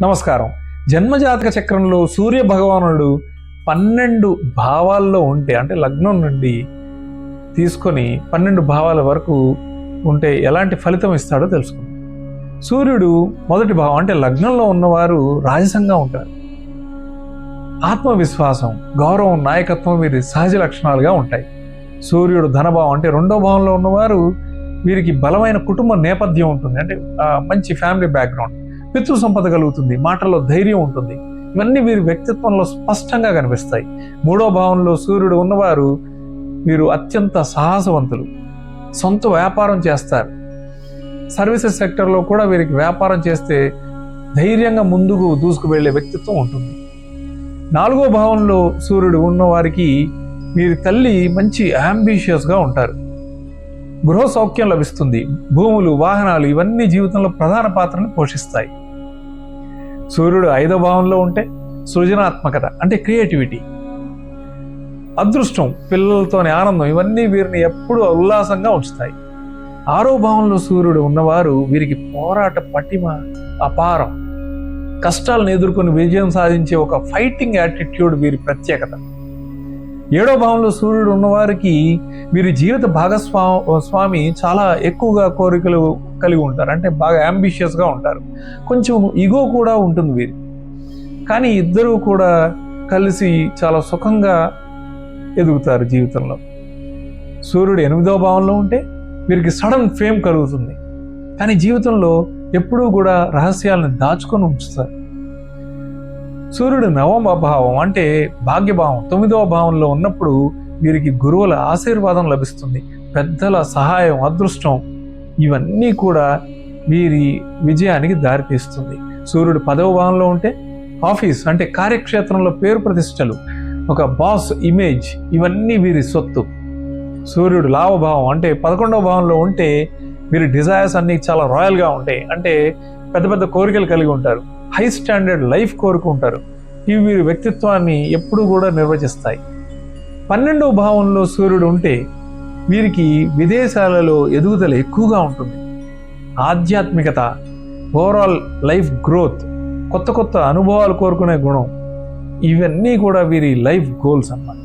నమస్కారం. జన్మజాతక చక్రంలో సూర్య భగవానుడు పన్నెండు భావాల్లో ఉంటే అంటే లగ్నం నుండి తీసుకొని పన్నెండు భావాల వరకు ఉంటే ఎలాంటి ఫలితం ఇస్తాడో తెలుసుకుందాం. సూర్యుడు మొదటి భావం అంటే లగ్నంలో ఉన్నవారు రాజసంగా ఉంటారు. ఆత్మవిశ్వాసం గౌరవం నాయకత్వం వీరి సహజ లక్షణాలుగా ఉంటాయి. సూర్యుడు ధనభావం అంటే రెండో భావంలో ఉన్నవారు వీరికి బలమైన కుటుంబ నేపథ్యం ఉంటుంది. అంటే మంచి ఫ్యామిలీ బ్యాక్గ్రౌండ్ పితృ సంపద కలుగుతుంది మాటల్లో ధైర్యం ఉంటుంది. ఇవన్నీ వీరి వ్యక్తిత్వంలో స్పష్టంగా కనిపిస్తాయి. మూడో భావంలో సూర్యుడు ఉన్నవారు వీరు అత్యంత సాహసవంతులు. సొంత వ్యాపారం చేస్తారు. సర్వీసెస్ సెక్టర్లో కూడా వీరికి వ్యాపారం చేస్తే ధైర్యంగా ముందుకు దూసుకు వెళ్ళే వ్యక్తిత్వం ఉంటుంది. నాలుగో భావంలో సూర్యుడు ఉన్నవారికి వీరి తల్లి మంచి యాంబిషియస్గా ఉంటారు. గృహ సౌఖ్యం లభిస్తుంది. భూములు వాహనాలు ఇవన్నీ జీవితంలో ప్రధాన పాత్రను పోషిస్తాయి. సూర్యుడు ఐదో భావంలో ఉంటే సృజనాత్మకత అంటే క్రియేటివిటీ. అదృష్టం పిల్లలతోని ఆనందం ఇవన్నీ వీరిని ఎప్పుడూ ఉల్లాసంగా ఉంచుతాయి. ఆరో భావంలో సూర్యుడు ఉన్నవారు వీరికి పోరాట పటిమ అపారం. కష్టాలను ఎదుర్కొని విజయం సాధించే ఒక ఫైటింగ్ యాటిట్యూడ్ వీరి ప్రత్యేకత. ఏడో భావంలో సూర్యుడు ఉన్నవారికి వీరి జీవిత భాగస్వా స్వామి చాలా ఎక్కువగా కోరికలు కలిగి ఉంటారు. అంటే బాగా అంబిషియస్గా ఉంటారు. కొంచెం ఇగో కూడా ఉంటుంది వీరి కానీ ఇద్దరూ కూడా కలిసి చాలా సుఖంగా ఎదుగుతారు జీవితంలో. సూర్యుడు ఎనిమిదో భావంలో ఉంటే వీరికి సడన్ ఫేమ్ కలుగుతుంది. కానీ జీవితంలో ఎప్పుడూ కూడా రహస్యాలను దాచుకొని ఉంచుతారు. సూర్యుడు నవమ భావం అంటే భాగ్యభావం. తొమ్మిదవ భావంలో ఉన్నప్పుడు వీరికి గురువుల ఆశీర్వాదం లభిస్తుంది. పెద్దల సహాయం అదృష్టం ఇవన్నీ కూడా వీరి విజయానికి దారితీస్తుంది. సూర్యుడు పదవ భావంలో ఉంటే ఆఫీస్ అంటే కార్యక్షేత్రంలో పేరు ప్రతిష్టలు ఒక బాస్ ఇమేజ్ ఇవన్నీ వీరి సొత్తు. సూర్యుడు లాభభావం అంటే పదకొండవ భావంలో ఉంటే వీరి డిజైర్స్ అన్నీ చాలా రాయల్గా ఉంటాయి. అంటే పెద్ద పెద్ద కోరికలు కలిగి ఉంటారు. హై స్టాండర్డ్ లైఫ్ కోరుకుంటారు. ఇవి వీరి వ్యక్తిత్వాన్ని ఎప్పుడూ కూడా నిర్వచిస్తాయి. పన్నెండవ భావంలో సూర్యుడు ఉంటే వీరికి విదేశాలలో ఎదుగుదల ఎక్కువగా ఉంటుంది. ఆధ్యాత్మికత ఓవరాల్ లైఫ్ గ్రోత్ కొత్త కొత్త అనుభవాలు కోరుకునే గుణం ఇవన్నీ కూడా వీరి లైఫ్ గోల్స్ అన్నమాట.